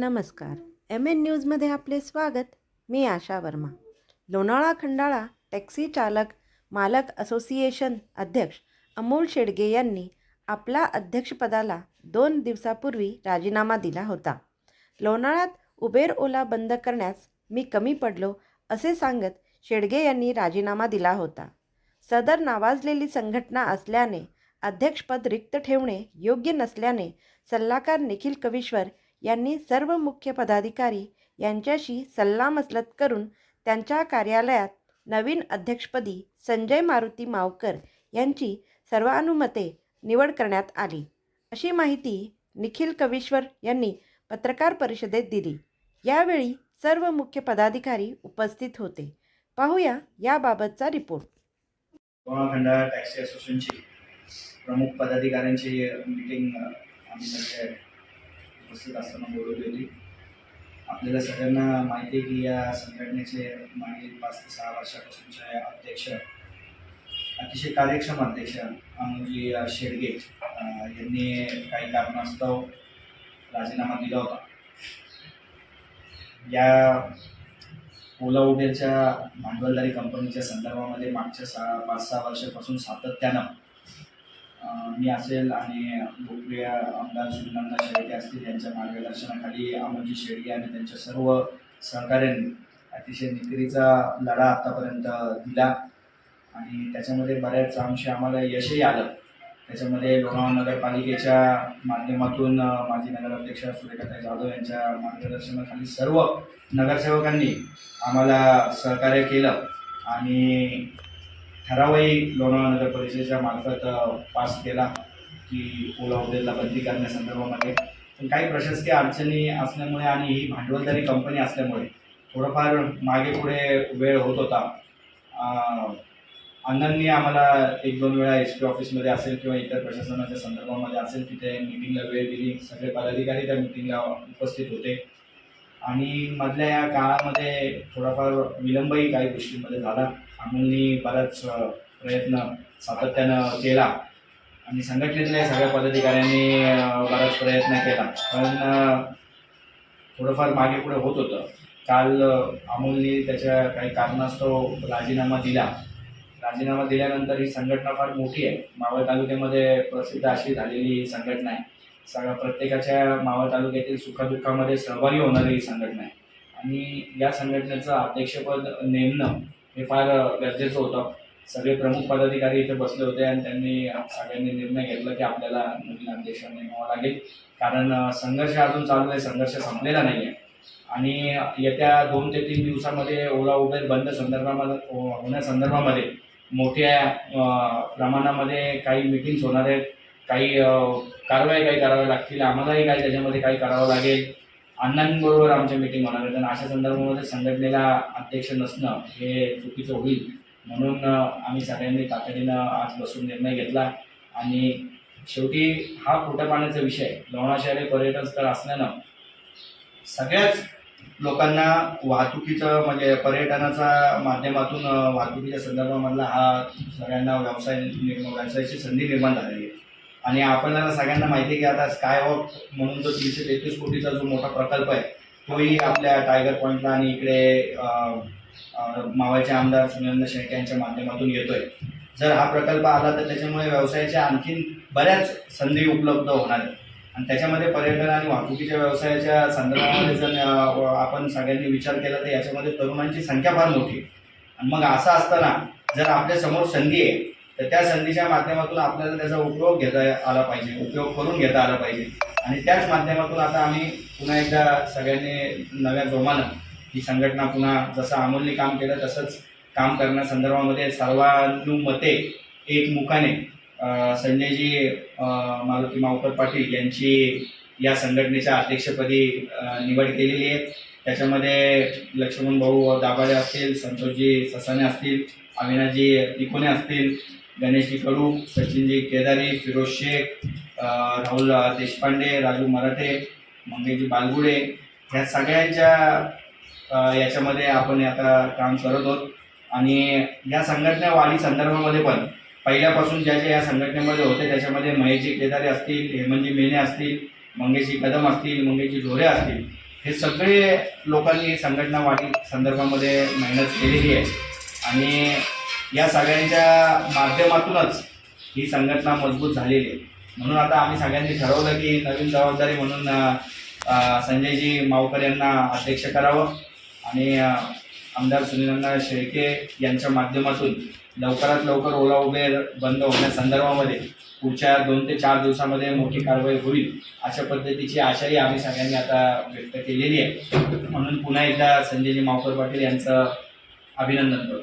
नमस्कार. M N न्यूजमध्ये आपले स्वागत. मी आशा वर्मा. लोणावळा खंडाळा टॅक्सी चालक मालक असोसिएशन अध्यक्ष अमोल शेडगे यांनी आपला अध्यक्षपदाला दोन दिवसापूर्वी राजीनामा दिला होता. लोणाळ्यात उबेर ओला बंद करण्यास मी कमी पडलो असे सांगत शेडगे यांनी राजीनामा दिला होता. सदर नावाजलेली संघटना असल्याने अध्यक्षपद रिक्त ठेवणे योग्य नसल्याने सल्लागार निखिल कविश्वर यांनी सर्व मुख्य पदाधिकारी यांच्याशी सल्लामसलत करून त्यांच्या कार्यालयात नवीन अध्यक्षपदी संजय मारुती मावकर यांची सर्वानुमते निवड करण्यात आली. अशी माहिती निखिल कविश्वर यांनी पत्रकार परिषदेत दिली. यावेळी सर्व मुख्य पदाधिकारी उपस्थित होते. पाहूया याबाबतचा रिपोर्ट. टॅक्सी असोसिएशनची प्रमुख पदाधिकाऱ्यांची मीटिंग आम्ही उपस्थित असताना बोलवली होती आपल्याला सगळ्यांना माहिती आहे की या संघटनेचे मागील पाच ते सहा वर्षापासूनचे अध्यक्ष अतिशय कार्यक्षम अध्यक्ष अनुजी शेडगे यांनी काही कारणास्तव राजीनामा दिला होता. या ओला उबेरच्या भांडवलदारी कंपनीच्या संदर्भामध्ये मागच्या सहा पाच सहा वर्षापासून सातत्यानं मी असेल आणि लोकप्रिय आमदार सुनंदा शेळके असतील यांच्या मार्गदर्शनाखाली अमोलजी शेळके आणि त्यांच्या सर्व सहकाऱ्यांनी अतिशय निकरीचा लढा आत्तापर्यंत दिला. आणि त्याच्यामध्ये बऱ्याच अंशी आम्हाला यशही आलं. त्याच्यामध्ये लोणावळा नगरपालिकेच्या माध्यमातून माजी नगराध्यक्ष सुरेखाताई जाधव यांच्या मार्गदर्शनाखाली सर्व नगरसेवकांनी आम्हाला सहकार्य केलं. आणि ठरावही लोणावळा नगर परिषदेच्या मार्फत पास केला की ओला उबेरला बंदी करण्यासंदर्भामध्ये पण काही प्रशासकीय अडचणी असल्यामुळे आणि ही भांडवलदारी कंपनी असल्यामुळे थोडंफार मागे पुढे वेळ होत होता. अण्णांनी आम्हाला एक दोन वेळा एस पी ऑफिसमध्ये असेल किंवा इतर प्रशासनाच्या संदर्भामध्ये असेल तिथे मिटिंगला वेळ दिली. सगळे पदाधिकारी त्या मिटिंगला उपस्थित होते. आणि मधल्या या काळामध्ये थोडाफार विलंबही काही गोष्टींमध्ये झाला. अमोलनी बराच प्रयत्न सातत्यानं केला. आणि संघटनेतल्या सगळ्या पदाधिकाऱ्यांनी बराच प्रयत्न केला. पण थोडंफार मागे पुढे होत होतं. काल अमोलनी त्याच्या काही कारणास्तव राजीनामा दिला. राजीनामा दिल्यानंतर ही संघटना फार मोठी आहे. मावळ तालुक्यामध्ये प्रसिद्ध अशी झालेली ही संघटना आहे. सगळ्या प्रत्येकाच्या मावळ तालुक्यातील सुखदुःखामध्ये सहभागी होणारी ही संघटना आहे. आणि या संघटनेचं अध्यक्षपद नेमणं हे फार गरजेचं होतं. सगळे प्रमुख पदाधिकारी इथे बसले होते आणि त्यांनी सगळ्यांनी निर्णय घेतला की आपल्याला नवीन अध्यक्ष नेमावा लागेल. कारण संघर्ष अजून चालू आहे संघर्ष संपलेला नाही आहे आणि येत्या दोन ते तीन दिवसामध्ये ओला उबेर बंद संदर्भामध्ये हो- होण्यासंदर्भामध्ये मोठ्या प्रमाणामध्ये काही मिटिंग्स होणार आहेत. काही कारवाई काही कराव्या लागतील. आम्हालाही काही त्याच्यामध्ये काही करावं लागेल. अण्णांबरोबर आमच्या मिटिंग होणार आहे. तर अशा संदर्भामध्ये संघटनेला अध्यक्ष नसणं हे चुकीचं होईल. म्हणून आम्ही सगळ्यांनी तातडीनं आज बसून निर्णय घेतला. आणि शेवटी हा पोटा पाण्याचा विषय लोणा शहर हे पर्यटन स्थळ असल्यानं सगळ्याच लोकांना वाहतुकीचं म्हणजे पर्यटनाचा माध्यमातून वाहतुकीच्या संदर्भामधला हा सगळ्यांना व्यवसाय निर्माण व्यवसायाची संधी निर्माण झालेली आहे. आणि आपल्याला सगळ्यांना माहिती आहे की आता स्कायवॉक म्हणून जो तीनशे तेहतीस कोटीचा जो मोठा प्रकल्प आहे तोही आपल्या टायगर पॉईंटला आणि इकडे मावाचे मावळचे आमदार सुनंद शेळके यांच्या माध्यमातून येतोय. जर हा प्रकल्प आला तर त्याच्यामुळे व्यवसायाच्या आणखीन बऱ्याच संधी उपलब्ध होणार आहेत. आणि त्याच्यामध्ये पर्यटन आणि वाहतुकीच्या व्यवसायाच्या संदर्भामध्ये जर आपण सगळ्यांनी विचार केला तर याच्यामध्ये तरुणांची संख्या फार मोठी आणि मग असं असताना जर आपल्यासमोर संधी आहे तर त्या संधीच्या माध्यमातून आपल्याला त्याचा उपयोग घेता आला पाहिजे उपयोग करून घेता आला पाहिजे. आणि त्याच माध्यमातून आता आम्ही पुन्हा एकदा सगळ्यांनी नव्या जोमानं ही संघटना पुन्हा जसं अमोलने काम केलं तसंच काम करण्यासंदर्भामध्ये सर्वानुमते एकमुखाने संजयजी अ, मारुती मावकर पाटील यांची या संघटनेच्या अध्यक्षपदी निवड केलेली आहे. त्याच्यामध्ये लक्ष्मण भाऊ दाभाडे असतील संतोषजी ससाने असतील अविनाजी तिकोने असतील गणेशजी कडू सचिनजी केदारी फिरोज शेख राहुल देशपांडे राजू मराठे मंगेशजी बालगुडे ह्या सगळ्यांच्या याच्यामध्ये आपण आता काम करत आहोत. आणि या संघटना वाढी संदर्भामध्ये पण पहिल्यापासून ज्या ज्या या संघटनेमध्ये होते त्याच्यामध्ये महेशजी केदारे असतील हेमंतजी मेने असतील मंगेशजी कदम असतील मंगेशजी ढोरे असतील हे सगळे लोकांनी संघटना वाढी संदर्भामध्ये मेहनत केलेली आहे. आणि या सगळ्यांच्या माध्यमातूनच ही संघटना मजबूत झालेली आहे. म्हणून आता आम्ही सगळ्यांनी ठरवलं की नवीन जबाबदारी म्हणून संजयजी मावकर यांना अध्यक्ष करावं आणि आमदार सुनीलांना शेळके यांच्या माध्यमातून लवकरात लवकर ओला उबेर बंद होण्यासंदर्भामध्ये पुढच्या दोन ते चार दिवसामध्ये मोठी कारवाई होईल अशा पद्धतीची आशाही आम्ही सगळ्यांनी आता व्यक्त केलेली आहे. म्हणून पुन्हा एकदा संजयजी मावकर पाटील यांचं अभिनंदन करतो.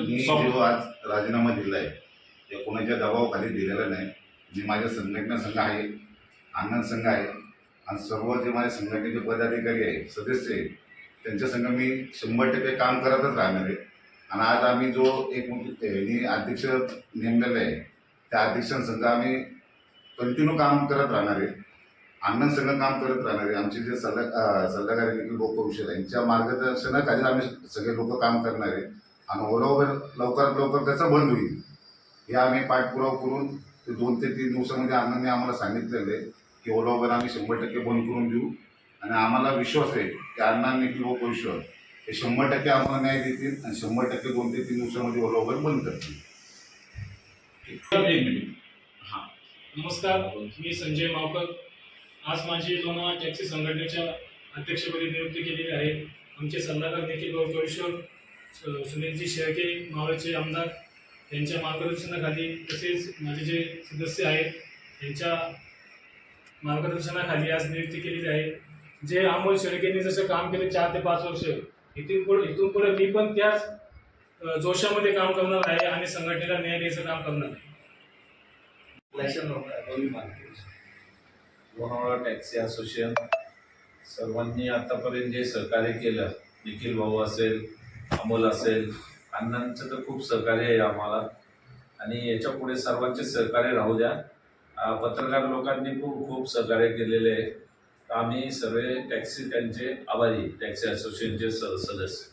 मी मी जो आज राजीनामा दिला आहे ते कोणाच्या दबावाखाली दिलेला नाही. मी माझ्या संघटना संघ आहे आनंद संघ आहे आणि सर्व जे माझ्या संघटनेचे पदाधिकारी आहे सदस्य आहे त्यांच्या संघ मी शंभर टक्के काम करतच राहणार आहे. आणि आज आम्ही जो एक अध्यक्ष नेमलेला आहे त्या अध्यक्षांसंघ आम्ही कंटिन्यू काम करत राहणार आहे. आनंद संघ काम करत राहणार आमचे जे सल्ला सल्लागार आहे लोकविषय यांच्या मार्गदर्शनाखाली आम्ही सगळे लोक काम करणार आहे. आणि ओला लवकरात लवकर त्याचा बंद होईल. हे आम्ही पाठपुरावा करून ते दोन ते तीन दिवसामध्ये अण्णांनी आम्हाला सांगितलेलं आहे की ओला आम्ही शंभर टक्के बंद करून देऊ. आणि आम्हाला विश्वास आहे की अण्णा निखिल भाऊ हे शंभर टक्के आम्हाला न्याय देतील आणि शंभर टक्के दोन ते तीन दिवसामध्ये ओला बंद करतील. एक मिनिट. हां. नमस्कार. मी संजय मावकर. आज माझी लोणावळा टॅक्सी संघटनेच्या अध्यक्षपदी नियुक्ती केलेली आहे. आमचे सल्लागार देखील भाऊ जोळेश्वर सुनीलजी शेळके मावळचे आमदार यांच्या मार्गदर्शनाखाली तसेच माझे जे सदस्य आहेत त्यांच्या मार्गदर्शनाखाली आज नियुक्ती केलेली आहे. जे अमोल शेळकेंनी जसं काम केले चार ते पाच वर्ष इथून पुढे इथून पुढे मी पण त्याच जोशामध्ये काम करणार आहे आणि संघटनेला न्याय द्यायचं काम करणार आहे. लोणावळा टॅक्सी असोसिएशन सर्वांनी आतापर्यंत जे सहकार्य केलं निखिल भाऊ असेल अमोल असेल अण्णांचं तर खूप सहकार्य आहे आम्हाला. आणि याच्यापुढे सर्वांचे सहकार्य राहू द्या. पत्रकार लोकांनी खूप खूप सहकार्य केलेले आहे. आम्ही सर्व टॅक्सी त्यांचे आभारी टॅक्सी असोसिएशनचे स सदस्य